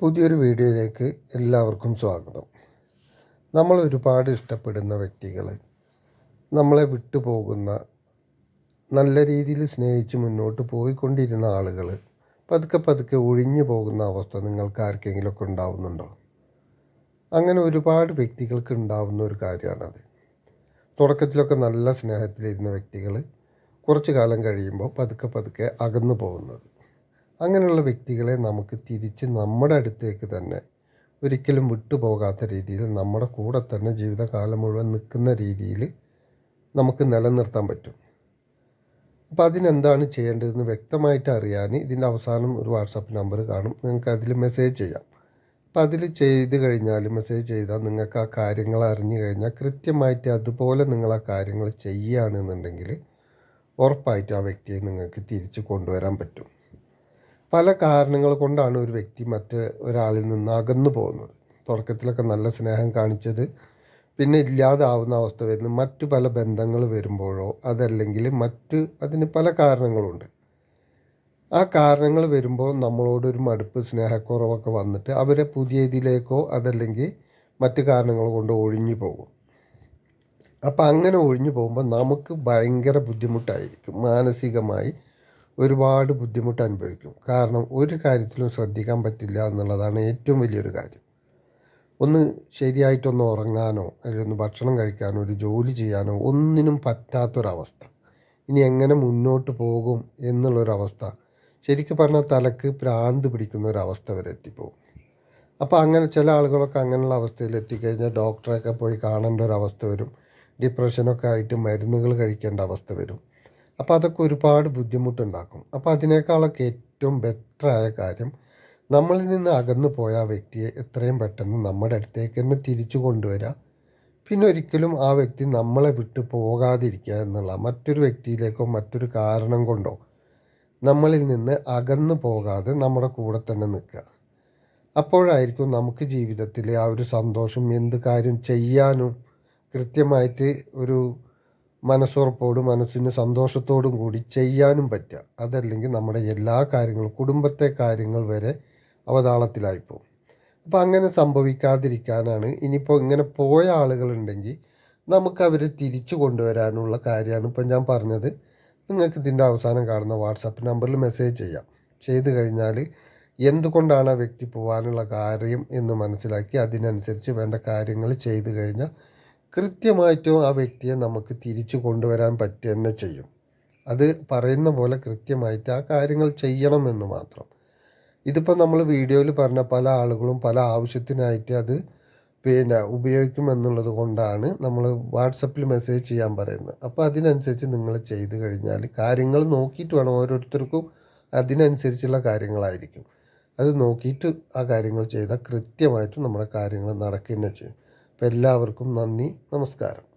പുതിയൊരു വീഡിയോയിലേക്ക് എല്ലാവർക്കും സ്വാഗതം. നമ്മൾ ഒരുപാട് ഇഷ്ടപ്പെടുന്ന വ്യക്തികൾ നമ്മളെ വിട്ടുപോകുന്ന നല്ല രീതിയിൽ സ്നേഹിച്ച് മുന്നോട്ട് പോയിക്കൊണ്ടിരുന്ന ആളുകൾ പതുക്കെ പതുക്കെ ഒഴിഞ്ഞു പോകുന്ന അവസ്ഥ നിങ്ങൾക്ക് ആർക്കെങ്കിലുമൊക്കെ ഉണ്ടാവുന്നുണ്ടോ? അങ്ങനെ ഒരുപാട് വ്യക്തികൾക്ക് ഉണ്ടാവുന്ന ഒരു കാര്യമാണത്. തുടക്കത്തിലൊക്കെ നല്ല സ്നേഹത്തിലിരുന്ന വ്യക്തികൾ കുറച്ച് കാലം കഴിയുമ്പോൾ പതുക്കെ പതുക്കെ അകന്നു പോകുന്നത്. അങ്ങനെയുള്ള വ്യക്തികളെ നമുക്ക് തിരിച്ച് നമ്മുടെ അടുത്തേക്ക് തന്നെ ഒരിക്കലും വിട്ടുപോകാത്ത രീതിയിൽ നമ്മുടെ കൂടെ തന്നെ ജീവിതകാലം മുഴുവൻ നിൽക്കുന്ന രീതിയിൽ നമുക്ക് നിലനിർത്താൻ പറ്റും. അപ്പോൾ അതിനെന്താണ് ചെയ്യേണ്ടതെന്ന് വ്യക്തമായിട്ട് അറിയാൻ ഇതിന്റെ അവസാനം ഒരു വാട്സാപ്പ് നമ്പർ കാണും. നിങ്ങൾക്ക് അതിൽ മെസ്സേജ് ചെയ്യാം. അപ്പോൾ അതിൽ ചെയ്ത് കഴിഞ്ഞാൽ മെസ്സേജ് ചെയ്താൽ നിങ്ങൾക്ക് ആ കാര്യങ്ങൾ അറിഞ്ഞു കഴിഞ്ഞാൽ കൃത്യമായിട്ട് അതുപോലെ നിങ്ങൾ ആ കാര്യങ്ങൾ ചെയ്യുകയാണെന്നുണ്ടെങ്കിൽ ഉറപ്പായിട്ടും ആ വ്യക്തിയെ നിങ്ങൾക്ക് തിരിച്ച് കൊണ്ടുവരാൻ പറ്റും. പല കാരണങ്ങൾ കൊണ്ടാണ് ഒരു വ്യക്തി മറ്റ് ഒരാളിൽ നിന്ന് അകന്നു പോകുന്നത്. തുടക്കത്തിലൊക്കെ നല്ല സ്നേഹം കാണിച്ചത് പിന്നെ ഇല്ലാതാവുന്ന അവസ്ഥ വരുന്നു. മറ്റു പല ബന്ധങ്ങൾ വരുമ്പോഴോ അതല്ലെങ്കിൽ മറ്റ് അതിന് പല കാരണങ്ങളുണ്ട്. ആ കാരണങ്ങൾ വരുമ്പോൾ നമ്മളോടൊരു മടുപ്പ് സ്നേഹക്കുറവൊക്കെ വന്നിട്ട് അവരെ പുതിയ ഇതിലേക്കോ അതല്ലെങ്കിൽ മറ്റു കാരണങ്ങൾ കൊണ്ട് ഒഴിഞ്ഞു പോകും. അപ്പം അങ്ങനെ ഒഴിഞ്ഞു പോകുമ്പോൾ നമുക്ക് ഭയങ്കര ബുദ്ധിമുട്ടായിരിക്കും. മാനസികമായി ഒരുപാട് ബുദ്ധിമുട്ട് അനുഭവിക്കും. കാരണം ഒരു കാര്യത്തിലും ശ്രദ്ധിക്കാൻ പറ്റില്ല എന്നുള്ളതാണ് ഏറ്റവും വലിയൊരു കാര്യം. ഒന്ന് ശരിയായിട്ടൊന്ന് ഉറങ്ങാനോ അല്ലെങ്കിൽ ഒന്ന് ഭക്ഷണം കഴിക്കാനോ ഒരു ജോലി ചെയ്യാനോ ഒന്നിനും പറ്റാത്തൊരവസ്ഥ. ഇനി എങ്ങനെ മുന്നോട്ട് പോകും എന്നുള്ളൊരവസ്ഥ. ശരിക്കും പറഞ്ഞാൽ തലക്ക് പ്രാന്ത് പിടിക്കുന്ന ഒരവസ്ഥ വരെ എത്തിപ്പോകും. അപ്പോൾ അങ്ങനെ ചില ആളുകളൊക്കെ അങ്ങനെയുള്ള അവസ്ഥയിൽ എത്തിക്കഴിഞ്ഞാൽ ഡോക്ടറെയൊക്കെ പോയി കാണേണ്ട ഒരു അവസ്ഥ വരും. ഡിപ്രഷനൊക്കെ ആയിട്ട് മരുന്നുകൾ കഴിക്കേണ്ട അവസ്ഥ വരും. അപ്പോൾ അതൊക്കെ ഒരുപാട് ബുദ്ധിമുട്ടുണ്ടാക്കും. അപ്പോൾ അതിനേക്കാളൊക്കെ ഏറ്റവും ബെറ്ററായ കാര്യം നമ്മളിൽ നിന്ന് അകന്നു പോയ ആ വ്യക്തിയെ എത്രയും പെട്ടെന്ന് നമ്മുടെ അടുത്തേക്ക് തന്നെ തിരിച്ചു കൊണ്ടുവരിക പിന്നെ ഒരിക്കലും ആ വ്യക്തി നമ്മളെ വിട്ടു പോകാതിരിക്കുക എന്നുള്ള മറ്റൊരു വ്യക്തിയിലേക്കോ മറ്റൊരു കാരണം കൊണ്ടോ നമ്മളിൽ നിന്ന് അകന്നു പോകാതെ നമ്മുടെ കൂടെ തന്നെ നിൽക്കുക. അപ്പോഴായിരിക്കും നമുക്ക് ജീവിതത്തിലെ ആ ഒരു സന്തോഷം എന്ത് കാര്യം ചെയ്യാനും കൃത്യമായിട്ട് ഒരു മനസ്സുറപ്പോടും മനസ്സിന് സന്തോഷത്തോടും കൂടി ചെയ്യാനും പറ്റുക. അതല്ലെങ്കിൽ നമ്മുടെ എല്ലാ കാര്യങ്ങളും കുടുംബത്തെ കാര്യങ്ങൾ വരെ അവതാളത്തിലായിപ്പോവും അപ്പോൾ അങ്ങനെ സംഭവിക്കാതിരിക്കാനാണ് ഇനിയിപ്പോൾ ഇങ്ങനെ പോയ ആളുകളുണ്ടെങ്കിൽ നമുക്ക് അവരെ തിരിച്ചു കൊണ്ടുവരാനുള്ള കാര്യമാണ് ഇപ്പം ഞാൻ പറഞ്ഞത്. നിങ്ങൾക്ക് ഇതിന്റെ അവസാനം കാണുന്ന വാട്സാപ്പ് നമ്പറിൽ മെസ്സേജ് ചെയ്യാം. ചെയ്തു കഴിഞ്ഞാൽ എന്തുകൊണ്ടാണ് ആ വ്യക്തി പോകാനുള്ള കാര്യം എന്ന് മനസ്സിലാക്കി അതിനനുസരിച്ച് വേണ്ട കാര്യങ്ങൾ ചെയ്തു കഴിഞ്ഞാൽ കൃത്യമായിട്ടും ആ വ്യക്തിയെ നമുക്ക് തിരിച്ചു കൊണ്ടുവരാൻ പറ്റുക തന്നെ ചെയ്യും. അത് പറയുന്ന പോലെ കൃത്യമായിട്ട് ആ കാര്യങ്ങൾ ചെയ്യണമെന്ന് മാത്രം. ഇതിപ്പോൾ നമ്മൾ വീഡിയോയിൽ പറഞ്ഞ പല ആളുകളും പല ആവശ്യത്തിനായിട്ട് അത് പിന്നെ ഉപയോഗിക്കുമെന്നുള്ളത് കൊണ്ടാണ് നമ്മൾ വാട്സപ്പിൽ മെസ്സേജ് ചെയ്യാൻ പറയുന്നത്. അപ്പോൾ അതിനനുസരിച്ച് നിങ്ങൾ ചെയ്ത് കഴിഞ്ഞാൽ കാര്യങ്ങൾ നോക്കിയിട്ട് വേണം. ഓരോരുത്തർക്കും അതിനനുസരിച്ചുള്ള കാര്യങ്ങളായിരിക്കും. അത് നോക്കിയിട്ട് ആ കാര്യങ്ങൾ ചെയ്താൽ കൃത്യമായിട്ട് നമ്മുടെ കാര്യങ്ങൾ നടക്കുക തന്നെ ചെയ്യും. അപ്പോൾ എല്ലാവർക്കും നന്ദി നമസ്കാരം.